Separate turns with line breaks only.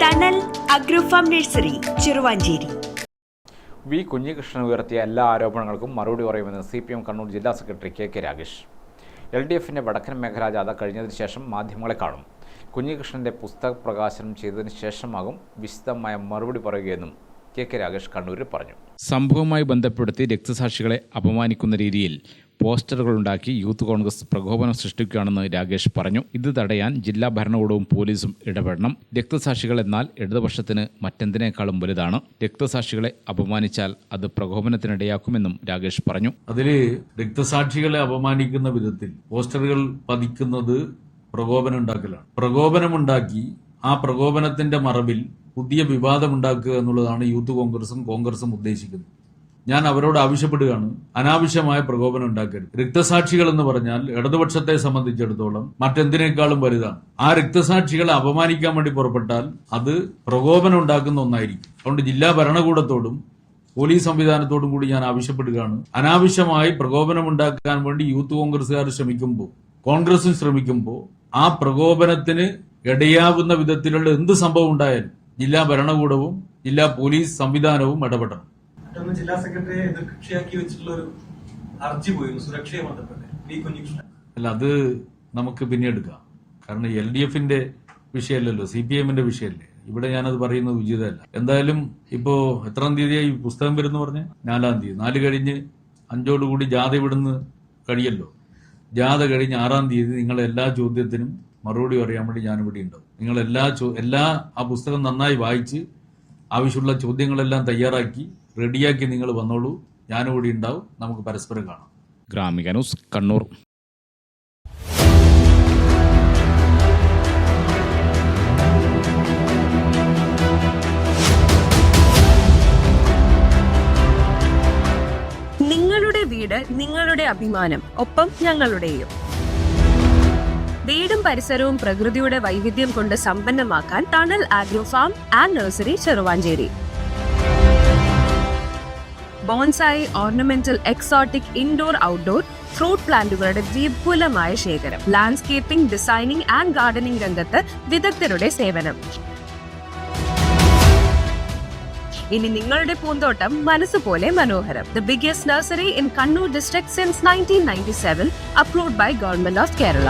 Thanal agro farm nursery Cheruvanchery.
V Kunhikrishnan ഉയർത്തിയ എല്ലാ ആരോപണങ്ങൾക്കും മറുപടി പറയുമെന്ന് സി പി എം കണ്ണൂർ ജില്ലാ secretary K K Ragesh L D എഫിന്റെ വടക്കൻ മേഖലാ ജാഥ കഴിഞ്ഞതിന് ശേഷം മാധ്യമങ്ങളെ കാണും. കുഞ്ഞികൃഷ്ണന്റെ പുസ്തക പ്രകാശനം ചെയ്തതിന് ശേഷമാകും വിശദമായ മറുപടി പറയുകയെന്നും കെ കെ രാഗേഷ് കണ്ണൂരിൽ പറഞ്ഞു. സംഭവവുമായി ബന്ധപ്പെടുത്തി രക്തസാക്ഷികളെ അപമാനിക്കുന്ന രീതിയിൽ പോസ്റ്ററുകളുണ്ടാക്കി യൂത്ത് കോൺഗ്രസ് പ്രകോപനം സൃഷ്ടിക്കുകയാണെന്ന് രാകേഷ് പറഞ്ഞു. ഇത് തടയാൻ ജില്ലാ ഭരണകൂടവും പോലീസും ഇടപെടണം. രക്തസാക്ഷികൾ എന്നാൽ ഇടതുപക്ഷത്തിന് മറ്റെന്തിനേക്കാളും വലുതാണ്. രക്തസാക്ഷികളെ അപമാനിച്ചാൽ അത് പ്രകോപനത്തിനിടയാക്കുമെന്നും രാകേഷ് പറഞ്ഞു.
അതിൽ രക്തസാക്ഷികളെ അപമാനിക്കുന്ന വിധത്തിൽ പോസ്റ്ററുകൾ പതിക്കുന്നത് പ്രകോപനം ഉണ്ടാക്കലാണ്. പ്രകോപനമുണ്ടാക്കി ആ പ്രകോപനത്തിന്റെ മറവിൽ പുതിയ വിവാദമുണ്ടാക്കുക എന്നുള്ളതാണ് യൂത്ത് കോൺഗ്രസും കോൺഗ്രസും ഉദ്ദേശിക്കുന്നത്. ഞാൻ അവരോട് ആവശ്യപ്പെടുകയാണ്. അനാവശ്യമായ പ്രകോപനം ഉണ്ടാക്കരുത്. രക്തസാക്ഷികൾ എന്ന് പറഞ്ഞാൽ ഇടതുപക്ഷത്തെ സംബന്ധിച്ചിടത്തോളം മറ്റെന്തിനേക്കാളും വലുതാണ്. ആ രക്തസാക്ഷികളെ അപമാനിക്കാൻ വേണ്ടി പുറപ്പെട്ടാൽ അത് പ്രകോപനം ഉണ്ടാക്കുന്ന ഒന്നായിരിക്കും. അതുകൊണ്ട് ജില്ലാ ഭരണകൂടത്തോടും പോലീസ് സംവിധാനത്തോടും കൂടി ഞാൻ ആവശ്യപ്പെടുകയാണ്. അനാവശ്യമായി പ്രകോപനമുണ്ടാക്കാൻ വേണ്ടി യൂത്ത് കോൺഗ്രസുകാർ ശ്രമിക്കുമ്പോൾ കോൺഗ്രസും ശ്രമിക്കുമ്പോൾ ആ പ്രകോപനത്തിന് ഇടയാവുന്ന വിധത്തിലുള്ള എന്ത് സംഭവം ഉണ്ടായാലും ജില്ലാ ഭരണകൂടവും ജില്ലാ പോലീസ് സംവിധാനവും ഇടപെടണം.
മറ്റൊന്ന് ജില്ലാ സെക്രട്ടറിയെ എതിർകക്ഷിയാക്കി വെച്ചിട്ടുള്ള ഒരു ഹർജി പോയിരുന്നു സുരക്ഷയെ ബന്ധപ്പെട്ട്. വി കുഞ്ഞികൃഷ്ണൻ.
അല്ല അത് നമുക്ക് പിന്നെ എടുക്കാം കാരണം എൽ ഡി എഫിന്റെ വിഷയമല്ലല്ലോ സി പി എമ്മിന്റെ വിഷയമല്ലേ? ഇവിടെ ഞാനത് പറയുന്നത് ഉചിതമല്ല. എന്തായാലും ഇപ്പോ എത്രാം തീയതിയായി പുസ്തകം വരുന്നു പറഞ്ഞ്? നാലാം തീയതി. നാല് കഴിഞ്ഞ് അഞ്ചോടുകൂടി ജാഥ ഇവിടുന്ന് കഴിയല്ലോ. ജാഥ കഴിഞ്ഞ് ആറാം തീയതി നിങ്ങളെ എല്ലാ ചോദ്യത്തിനും മറുപടി പറയാൻ വേണ്ടി ഞാനിവിടെ ഉണ്ടാവും. നിങ്ങൾ എല്ലാ എല്ലാ ആ പുസ്തകം നന്നായി വായിച്ച് ആവശ്യമുള്ള ചോദ്യങ്ങളെല്ലാം തയ്യാറാക്കി റെഡിയാക്കി നിങ്ങൾ വന്നോളൂ. ഞാനിവിടെ ഉണ്ടാവും. നമുക്ക് പരസ്പരം കാണാം.
ഗ്രാമിക ന്യൂസ് കണ്ണൂർ.
നിങ്ങളുടെ വീട് നിങ്ങളുടെ അഭിമാനം ഒപ്പം ഞങ്ങളുടെയും. വീടും പരിസരവും പ്രകൃതിയുടെ വൈവിധ്യം കൊണ്ട് സമ്പന്നമാക്കാൻ Thanal agro farm and nursery Cheruvanchery. Bonsai ornamental exotic indoor outdoor fruit പ്ലാന്റുകളുടെ വിപുലമായ ശേഖരം ലാൻഡ്സ്കേപ്പിംഗ് ഡിസൈനിംഗ് ആൻഡ് ഗാർഡനിംഗ് രംഗത്ത് വിദഗ്ധരുടെ സേവനം. ഇനി നിങ്ങളുടെ പൂന്തോട്ടം മനസ്സുപോലെ മനോഹരം. The biggest nursery in Kannur district since nineteen ninety seven approved by government of Kerala